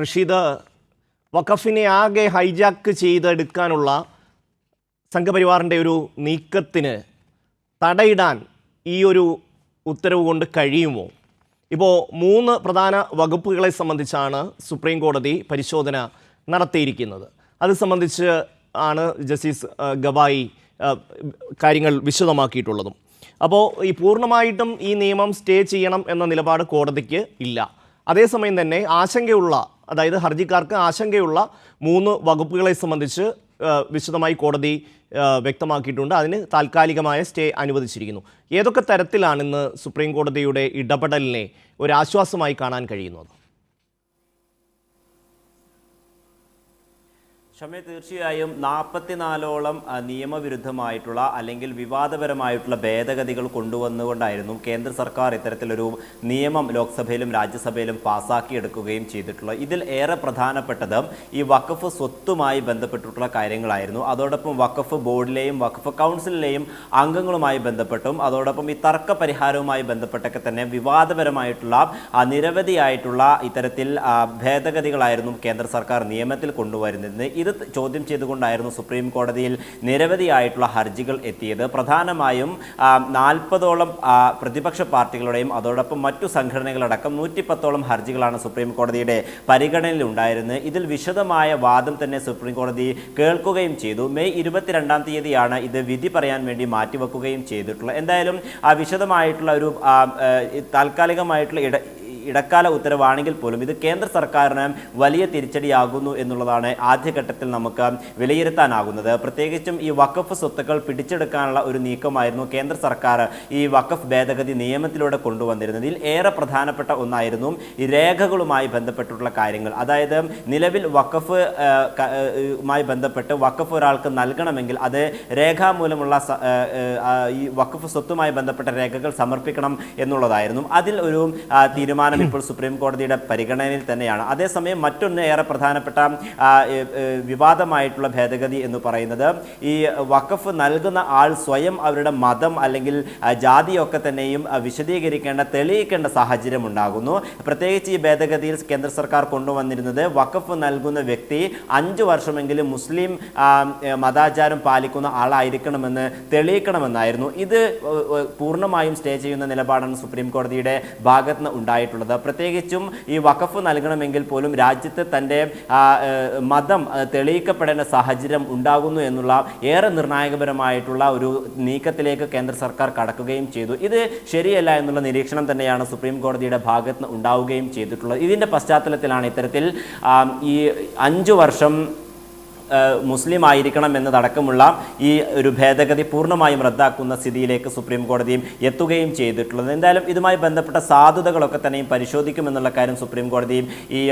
റഷീദ് വഖഫിനെ ആകെ ഹൈജാക്ക് ചെയ്തെടുക്കാനുള്ള സംഘപരിവാറിന്റെ ഒരു നീക്കത്തിന് തടയിടാൻ ഈ ഒരു ഉത്തരവ് കൊണ്ട് കഴിയുമോ? ഇപ്പോൾ മൂന്ന് പ്രധാന വകുപ്പുകളെ സംബന്ധിച്ചാണ് സുപ്രീം കോടതി പരിശോധന നടത്തിയിരിക്കുന്നത്. അത് സംബന്ധിച്ച് ആണ് ജസ്റ്റിസ് ഗവായി കാര്യങ്ങൾ വിശദമാക്കിയിട്ടുള്ളതും. അപ്പോൾ ഈ പൂർണമായിട്ടും ഈ നിയമം സ്റ്റേ ചെയ്യണം എന്ന നിലപാട് കോടതിക്ക് ഇല്ല. അതേസമയം തന്നെ ആശങ്കയുള്ള അതായത് ഹർജിക്കാർക്ക് ആശങ്കയുള്ള മൂന്ന് വകുപ്പുകളെ സംബന്ധിച്ച് വിശദമായി കോടതി വ്യക്തമാക്കിയിട്ടുണ്ട്. അതിന് താൽക്കാലികമായ സ്റ്റേ അനുവദിച്ചിരിക്കുന്നു. ഏതൊക്കെ തരത്തിലാണ് ഇന്ന് സുപ്രീം കോടതിയുടെ ഇടപെടലിനെ ഒരാശ്വാസമായി കാണാൻ കഴിയുന്നത്? ഷമി തീർച്ചയായും നാൽപ്പത്തിനാലോളം നിയമവിരുദ്ധമായിട്ടുള്ള അല്ലെങ്കിൽ വിവാദപരമായിട്ടുള്ള ഭേദഗതികൾ കൊണ്ടുവന്നുകൊണ്ടായിരുന്നു കേന്ദ്ര സർക്കാർ ഇത്തരത്തിലൊരു നിയമം ലോക്സഭയിലും രാജ്യസഭയിലും പാസാക്കിയെടുക്കുകയും ചെയ്തിട്ടുള്ളത്. ഇതിൽ ഏറെ പ്രധാനപ്പെട്ടത് ഈ വഖഫ് സ്വത്തുമായി ബന്ധപ്പെട്ടിട്ടുള്ള കാര്യങ്ങളായിരുന്നു. അതോടൊപ്പം വഖഫ് ബോർഡിലെയും വഖഫ് കൗൺസിലിലെയും അംഗങ്ങളുമായി ബന്ധപ്പെട്ടും അതോടൊപ്പം ഈ തർക്ക പരിഹാരവുമായി ബന്ധപ്പെട്ടൊക്കെ തന്നെ വിവാദപരമായിട്ടുള്ള നിരവധിയായിട്ടുള്ള ഇത്തരത്തിൽ ഭേദഗതികളായിരുന്നു കേന്ദ്ര സർക്കാർ നിയമത്തിൽ കൊണ്ടുവരുന്നത്. ഇത് ചോദ്യം ചെയ്തുകൊണ്ടായിരുന്നു സുപ്രീം കോടതിയിൽ നിരവധിയായിട്ടുള്ള ഹർജികൾ എത്തിയത്. പ്രധാനമായും നാൽപ്പതോളം പ്രതിപക്ഷ പാർട്ടികളുടെയും അതോടൊപ്പം മറ്റു സംഘടനകളടക്കം നൂറ്റിപ്പത്തോളം ഹർജികളാണ് സുപ്രീം കോടതിയുടെ പരിഗണനയിൽ ഉണ്ടായിരുന്നത്. ഇതിൽ വിശദമായ വാദം തന്നെ സുപ്രീം കോടതി കേൾക്കുകയും ചെയ്തു. മെയ് ഇരുപത്തിരണ്ടാം തീയതിയാണ് ഇത് വിധി പറയാൻ വേണ്ടി മാറ്റിവെക്കുകയും ചെയ്തിട്ടുള്ളത്. എന്തായാലും ആ വിശദമായിട്ടുള്ള ഒരു താൽക്കാലികമായിട്ടുള്ള ഇട ഇടക്കാല ഉത്തരവാണെങ്കിൽ പോലും ഇത് കേന്ദ്ര സർക്കാരിന് വലിയ തിരിച്ചടിയാകുന്നു എന്നുള്ളതാണ് ആദ്യഘട്ടത്തിൽ നമുക്ക് വിലയിരുത്താനാകുന്നത്. പ്രത്യേകിച്ചും ഈ വഖഫ് സ്വത്തുക്കൾ പിടിച്ചെടുക്കാനുള്ള ഒരു നീക്കമായിരുന്നു കേന്ദ്ര സർക്കാർ ഈ വഖഫ് ഭേദഗതി നിയമത്തിലൂടെ കൊണ്ടുവന്നിരുന്നത്. ഇതിൽ ഏറെ പ്രധാനപ്പെട്ട ഒന്നായിരുന്നു ഈ രേഖകളുമായി ബന്ധപ്പെട്ടിട്ടുള്ള കാര്യങ്ങൾ. അതായത് നിലവിൽ വഖഫ് മായി ബന്ധപ്പെട്ട് വഖഫ് ഒരാൾക്ക് നൽകണമെങ്കിൽ അത് രേഖാമൂലമുള്ള ഈ വഖഫ് സ്വത്തുമായി ബന്ധപ്പെട്ട രേഖകൾ സമർപ്പിക്കണം എന്നുള്ളതായിരുന്നു. അതിൽ ഒരു ആ, തീരുമാനം ഇപ്പോൾ സുപ്രീം കോടതിയുടെ പരിഗണനയിൽ തന്നെയാണ്. അതേസമയം മറ്റൊന്ന് ഏറെ പ്രധാനപ്പെട്ട വിവാദമായിട്ടുള്ള ഭേദഗതി എന്ന് പറയുന്നത് ഈ വഖഫ് നൽകുന്ന ആൾ സ്വയം അവരുടെ മതം അല്ലെങ്കിൽ ജാതിയൊക്കെ തന്നെയും വിശദീകരിക്കേണ്ട തെളിയിക്കേണ്ട സാഹചര്യം ഉണ്ടാകുന്നു. പ്രത്യേകിച്ച് ഈ ഭേദഗതിയിൽ കേന്ദ്ര സർക്കാർ കൊണ്ടുവന്നിരുന്നത് വഖഫ് നൽകുന്ന വ്യക്തി അഞ്ച് വർഷമെങ്കിലും മുസ്ലിം മതാചാരം പാലിക്കുന്ന ആളായിരിക്കണമെന്ന് തെളിയിക്കണമെന്നായിരുന്നു. ഇത് പൂർണമായും സ്റ്റേ ചെയ്യുന്ന നിലപാടാണ് സുപ്രീം കോടതിയുടെ ഭാഗത്ത് നിന്ന് ഉണ്ടായിട്ടുള്ളത്. പ്രത്യേകിച്ചും ഈ വഖഫ് നൽകണമെങ്കിൽ പോലും രാജ്യത്ത് തന്റെ മതം തെളിയിക്കപ്പെടേണ്ട സാഹചര്യം ഉണ്ടാകുന്നു എന്നുള്ള ഏറെ നിർണായകപരമായിട്ടുള്ള ഒരു നീക്കത്തിലേക്ക് കേന്ദ്ര സർക്കാർ കടക്കുകയും ചെയ്തു. ഇത് ശരിയല്ല എന്നുള്ള നിരീക്ഷണം തന്നെയാണ് സുപ്രീം കോടതിയുടെ ഭാഗത്ത് ഉണ്ടാവുകയും ചെയ്തിട്ടുള്ളത്. ഇതിന്റെ പശ്ചാത്തലത്തിലാണ് ഇത്തരത്തിൽ ഈ അഞ്ചു വർഷം മുസ്ലിം ആയിരിക്കണം എന്നതടക്കമുള്ള ഈ ഒരു ഭേദഗതി പൂർണമായും റദ്ദാക്കുന്ന സ്ഥിതിയിലേക്ക് സുപ്രീം കോടതിയും എത്തുകയും ചെയ്തിട്ടുള്ളത്. എന്തായാലും ഇതുമായി ബന്ധപ്പെട്ട സാധുതകളൊക്കെ തന്നെയും പരിശോധിക്കുമെന്നുള്ള കാര്യം സുപ്രീം കോടതിയും ഈ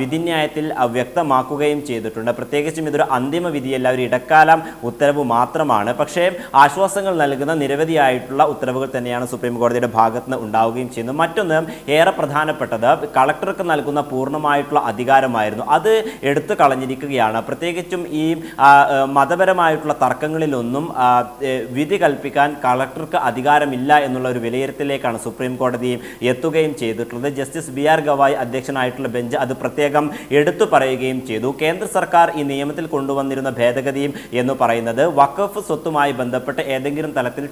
വിധിന്യായത്തിൽ വ്യക്തമാക്കുകയും ചെയ്തിട്ടുണ്ട്. പ്രത്യേകിച്ചും ഇതൊരു അന്തിമ വിധിയല്ല ഒരു ഇടക്കാലം ഉത്തരവ് മാത്രമാണ്. പക്ഷേ ആശ്വാസങ്ങൾ നൽകുന്ന നിരവധിയായിട്ടുള്ള ഉത്തരവുകൾ തന്നെയാണ് സുപ്രീം കോടതിയുടെ ഭാഗത്ത് നിന്ന് ഉണ്ടാവുകയും ചെയ്യുന്നത്. മറ്റൊന്ന് ഏറെ പ്രധാനപ്പെട്ടത് കളക്ടർക്ക് നൽകുന്ന പൂർണമായിട്ടുള്ള അധികാരമായിരുന്നു. അത് എടുത്തു കളഞ്ഞിരിക്കുകയാണ്. പ്രത്യേകിച്ചും ഈ മതപരമായിട്ടുള്ള തർക്കങ്ങളിലൊന്നും വിധി കൽപ്പിക്കാൻ കളക്ടർക്ക് അധികാരമില്ല എന്നുള്ള ഒരു വിലയിരുത്തലിലേക്കാണ് സുപ്രീം കോടതി എത്തുകയും ചെയ്തിട്ടുള്ളത്. ജസ്റ്റിസ് ബി ആർ ഗവായ് അധ്യക്ഷനായിട്ടുള്ള ബെഞ്ച് അത് പ്രത്യേകം എടുത്തു പറയുകയും ചെയ്തു. കേന്ദ്ര സർക്കാർ ഈ നിയമത്തിൽ കൊണ്ടുവന്നിരുന്ന ഭേദഗതിയും എന്ന് പറയുന്നത് വഖഫ് സ്വത്തുമായി ബന്ധപ്പെട്ട് ഏതെങ്കിലും തലത്തിൽ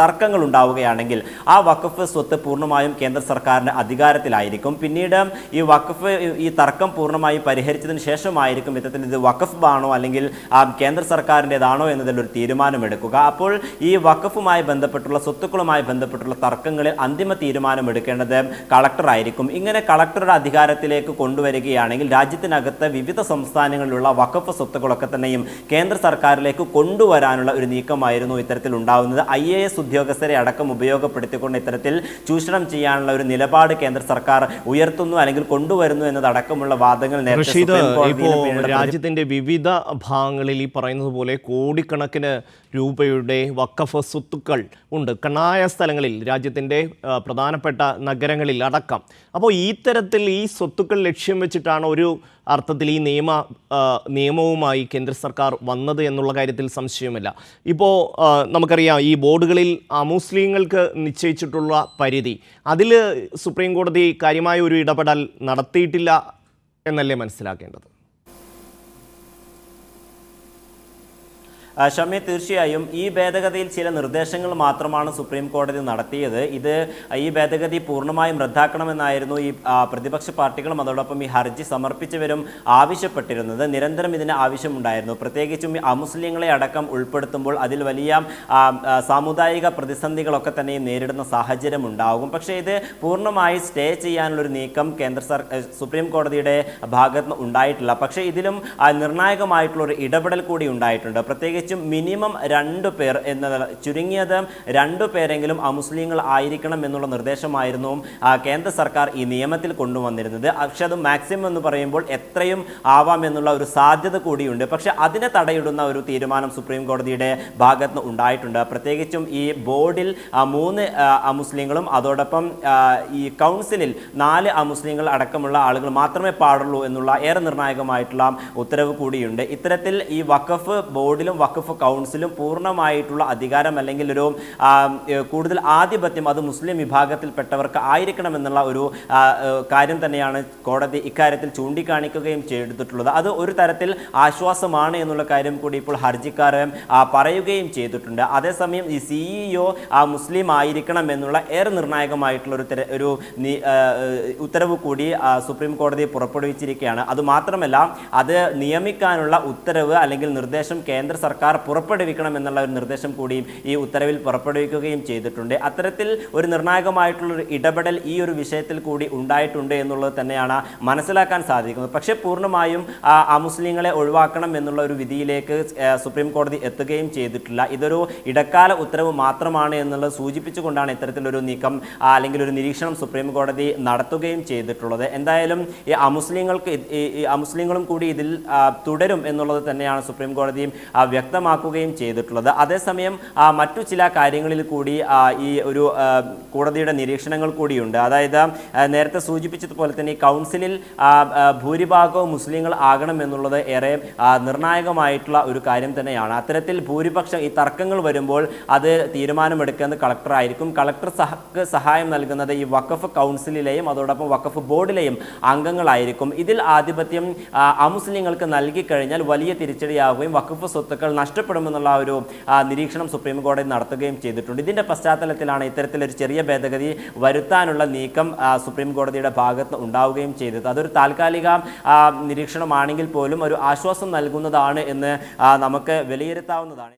തർക്കങ്ങൾ ഉണ്ടാവുകയാണെങ്കിൽ ആ വഖഫ് സ്വത്ത് പൂർണമായും കേന്ദ്ര സർക്കാരിന്റെ അധികാരത്തിലായിരിക്കും. പിന്നീട് ഈ വഖഫ് ഈ തർക്കം പൂർണമായും പരിഹരിച്ചതിന് ശേഷമായിരിക്കും ഇത്തരത്തിൽ ഇത് വഖഫ് ആണോ അല്ലെങ്കിൽ ആ, കേന്ദ്ര സർക്കാരിന്റെതാണോ എന്നതിൽ ഒരു തീരുമാനമെടുക്കുക. അപ്പോൾ ഈ വഖഫുമായി ബന്ധപ്പെട്ടുള്ള സ്വത്തുക്കളുമായി ബന്ധപ്പെട്ടുള്ള തർക്കങ്ങളിൽ അന്തിമ തീരുമാനം എടുക്കേണ്ടത് കളക്ടറായിരിക്കും. ഇങ്ങനെ കളക്ടറുടെ അധികാരത്തിലേക്ക് കൊണ്ടുവരികയാണെങ്കിൽ രാജ്യത്തിനകത്ത് വിവിധ സംസ്ഥാനങ്ങളിലുള്ള വഖഫ് സ്വത്തുക്കളൊക്കെ തന്നെയും കേന്ദ്ര സർക്കാരിലേക്ക് കൊണ്ടുവരാനുള്ള ഒരു നീക്കമായിരുന്നു ഇത്തരത്തിൽ ഉണ്ടാവുന്നത്. ഐ എ എസ് ഉദ്യോഗസ്ഥരെ അടക്കം ഉപയോഗപ്പെടുത്തിക്കൊണ്ട് ഇത്തരത്തിൽ ചൂഷണം ചെയ്യാനുള്ള ഒരു നിലപാട് കേന്ദ്ര സർക്കാർ ഉയർത്തുന്നു അല്ലെങ്കിൽ കൊണ്ടുവരുന്നു എന്നതടക്കമുള്ള വാദങ്ങൾ നേരത്തെ രാജ്യത്തിന്റെ വിവിധ ഭാഗങ്ങളിൽ ഈ പറയുന്നത് പോലെ കോടിക്കണക്കിന് രൂപയുടെ വക്കഫ് സ്വത്തുക്കൾ ഉണ്ട്. കണ്ണായ സ്ഥലങ്ങളിൽ രാജ്യത്തിന്റെ പ്രധാനപ്പെട്ട നഗരങ്ങളിൽ അടക്കം. അപ്പോൾ ഈ തരത്തിൽ ഈ സ്വത്തുക്കൾ ലക്ഷ്യം വെച്ചിട്ടാണ് ഒരു അർത്ഥത്തിൽ ഈ നിയമ നിയമവുമായി കേന്ദ്ര സർക്കാർ വന്നത് എന്നുള്ള കാര്യത്തിൽ സംശയമില്ല ഇപ്പോൾ നമുക്കറിയാം ഈ ബോർഡുകളിൽ അമുസ്ലിങ്ങൾക്ക് നിശ്ചയിച്ചിട്ടുള്ള പരിധി. അതിൽ സുപ്രീം കോടതി കാര്യമായ ഒരു ഇടപെടൽ നടത്തിയിട്ടില്ല എന്നല്ലേ മനസ്സിലാക്കേണ്ടത്? ഷമി തീർച്ചയായും ഈ ഭേദഗതിയിൽ ചില നിർദ്ദേശങ്ങൾ മാത്രമാണ് സുപ്രീം കോടതി നടത്തിയത്. ഇത് ഈ ഭേദഗതി പൂർണമായും റദ്ദാക്കണമെന്നായിരുന്നു ഈ പ്രതിപക്ഷ പാർട്ടികളും അതോടൊപ്പം ഈ ഹർജി സമർപ്പിച്ചവരും ആവശ്യപ്പെട്ടിരുന്നത്. നിരന്തരം ഇതിന് ആവശ്യമുണ്ടായിരുന്നു. പ്രത്യേകിച്ചും ഈ അമുസ്ലിങ്ങളെ അടക്കം ഉൾപ്പെടുത്തുമ്പോൾ അതിൽ വലിയ സാമുദായിക പ്രതിസന്ധികളൊക്കെ തന്നെ നേരിടുന്ന സാഹചര്യം ഉണ്ടാകും. പക്ഷേ ഇത് പൂർണമായി സ്റ്റേ ചെയ്യാനുള്ളൊരു നീക്കം കേന്ദ്ര സർ സുപ്രീം കോടതിയുടെ ഭാഗത്ത് ഉണ്ടായിട്ടില്ല. പക്ഷേ ഇതിലും നിർണായകമായിട്ടുള്ള ഒരു ഇടപെടൽ കൂടി ഉണ്ടായിട്ടുണ്ട്. പ്രത്യേകിച്ചും മിനിമം രണ്ട് പേർ എന്ന ചുരുങ്ങിയത് രണ്ടു പേരെങ്കിലും അമുസ്ലിങ്ങൾ ആയിരിക്കണം എന്നുള്ള നിർദ്ദേശമായിരുന്നു കേന്ദ്ര സർക്കാർ ഈ നിയമത്തിൽ കൊണ്ടുവന്നിരുന്നത്. പക്ഷെ അത് മാക്സിമം എന്ന് പറയുമ്പോൾ എത്രയും ആവാം എന്നുള്ള ഒരു സാധ്യത കൂടിയുണ്ട്. പക്ഷെ അതിനെ തടയിടുന്ന ഒരു തീരുമാനം സുപ്രീം കോടതിയുടെ ഭാഗത്ത് നിന്ന് ഉണ്ടായിട്ടുണ്ട്. പ്രത്യേകിച്ചും ഈ ബോർഡിൽ മൂന്ന് അമുസ്ലിങ്ങളും അതോടൊപ്പം ഈ കൗൺസിലിൽ നാല് അമുസ്ലിങ്ങൾ അടക്കമുള്ള ആളുകൾ മാത്രമേ പാടുള്ളൂ എന്നുള്ള ഏറെ നിർണായകമായിട്ടുള്ള ഉത്തരവ് കൂടിയുണ്ട്. ഇത്തരത്തിൽ ഈ വഖഫ് ബോർഡിലും വഖഫ് കൗൺസിലും പൂർണമായിട്ടുള്ള അധികാരം അല്ലെങ്കിൽ ഒരു കൂടുതൽ ആധിപത്യം അത് മുസ്ലിം വിഭാഗത്തിൽപ്പെട്ടവർക്ക് ആയിരിക്കണം എന്നുള്ള ഒരു കാര്യം തന്നെയാണ് കോടതി ഇക്കാര്യത്തിൽ ചൂണ്ടിക്കാണിക്കുകയും ചെയ്തിട്ടുള്ളത്. അത് ഒരു തരത്തിൽ ആശ്വാസമാണ് എന്നുള്ള കാര്യം കൂടി ഇപ്പോൾ ഹർജിക്കാർ പറയുകയും ചെയ്തിട്ടുണ്ട്. അതേസമയം ഈ സിഇഒ ആ മുസ്ലിം ആയിരിക്കണം എന്നുള്ള ഏറെ നിർണായകമായിട്ടുള്ള ഒരു ഉത്തരവ് കൂടി സുപ്രീം കോടതി പുറപ്പെടുവിച്ചിരിക്കുകയാണ്. അത് മാത്രമല്ല അത് നിയമിക്കാനുള്ള ഉത്തരവ് അല്ലെങ്കിൽ നിർദ്ദേശം കേന്ദ്ര സർക്കാർ പുറപ്പെടുവിക്കണം എന്നുള്ള ഒരു നിർദ്ദേശം കൂടിയും ഈ ഉത്തരവിൽ പുറപ്പെടുവിക്കുകയും ചെയ്തിട്ടുണ്ട്. അത്തരത്തിൽ ഒരു നിർണായകമായിട്ടുള്ളൊരു ഇടപെടൽ ഈ ഒരു വിഷയത്തിൽ കൂടി ഉണ്ടായിട്ടുണ്ട് എന്നുള്ളത് തന്നെയാണ് മനസ്സിലാക്കാൻ സാധിക്കുന്നത്. പക്ഷേ പൂർണമായും ആ, മുസ്ലിങ്ങളെ ഒഴിവാക്കണം എന്നുള്ള ഒരു വിധിയിലേക്ക് സുപ്രീം കോടതി എത്തുകയും ചെയ്തിട്ടില്ല. ഇതൊരു ഇടക്കാല ഉത്തരവ് മാത്രമാണ് എന്നുള്ളത് സൂചിപ്പിച്ചുകൊണ്ടാണ് ഇത്തരത്തിലൊരു നീക്കം അല്ലെങ്കിൽ ഒരു നിരീക്ഷണം സുപ്രീം കോടതി നടത്തുകയും ചെയ്തിട്ടുള്ളത്. എന്തായാലും ഈ അമുസ്ലിങ്ങൾക്ക് ഈ- അമുസ്ലിങ്ങളും കൂടി ഇതിൽ തുടരും എന്നുള്ളത് തന്നെയാണ് സുപ്രീം കോടതിയും ആ, വ്യക്തമാക്കുകയും ചെയ്തിട്ടുള്ളത്. അതേസമയം മറ്റു ചില കാര്യങ്ങളിൽ കൂടി ഈ ഒരു കോടതിയുടെ നിരീക്ഷണങ്ങൾ കൂടിയുണ്ട്. അതായത് നേരത്തെ സൂചിപ്പിച്ചതുപോലെ തന്നെ കൗൺസിലിൽ ഭൂരിഭാഗവും മുസ്ലിങ്ങൾ ആകണം എന്നുള്ളത് ഏറെ നിർണായകമായിട്ടുള്ള ഒരു കാര്യം തന്നെയാണ്. അത്തരത്തിൽ ഭൂരിപക്ഷം ഈ തർക്കങ്ങൾ വരുമ്പോൾ അത് തീരുമാനമെടുക്കുന്നത് കളക്ടറായിരിക്കും കളക്ടർ സഹക്ക് സഹായം നൽകുന്നത് ഈ വഖഫ് കൗൺസിലിലെയും അതോടൊപ്പം വഖഫ് ബോർഡിലെയും അംഗങ്ങളായിരിക്കും. ഇതിൽ ആധിപത്യം അമുസ്ലിങ്ങൾക്ക് നൽകിക്കഴിഞ്ഞാൽ വലിയ തിരിച്ചടിയാവുകയും വഖഫ് സ്വത്തുക്കൾ നഷ്ടപ്പെടുമെന്നുള്ള ഒരു നിരീക്ഷണം സുപ്രീം കോടതി നടത്തുകയും ചെയ്തിട്ടുണ്ട്. ഇതിന്റെ പശ്ചാത്തലത്തിലാണ് ഇത്തരത്തിലൊരു ചെറിയ ഭേദഗതി വരുത്താനുള്ള നീക്കം സുപ്രീം കോടതിയുടെ ഭാഗത്ത് ഉണ്ടാവുകയും ചെയ്തത്. അതൊരു താൽക്കാലിക നിരീക്ഷണമാണെങ്കിൽ പോലും ഒരു ആശ്വാസം നൽകുന്നതാണ് എന്ന് നമുക്ക് വിലയിരുത്താവുന്നതാണ്.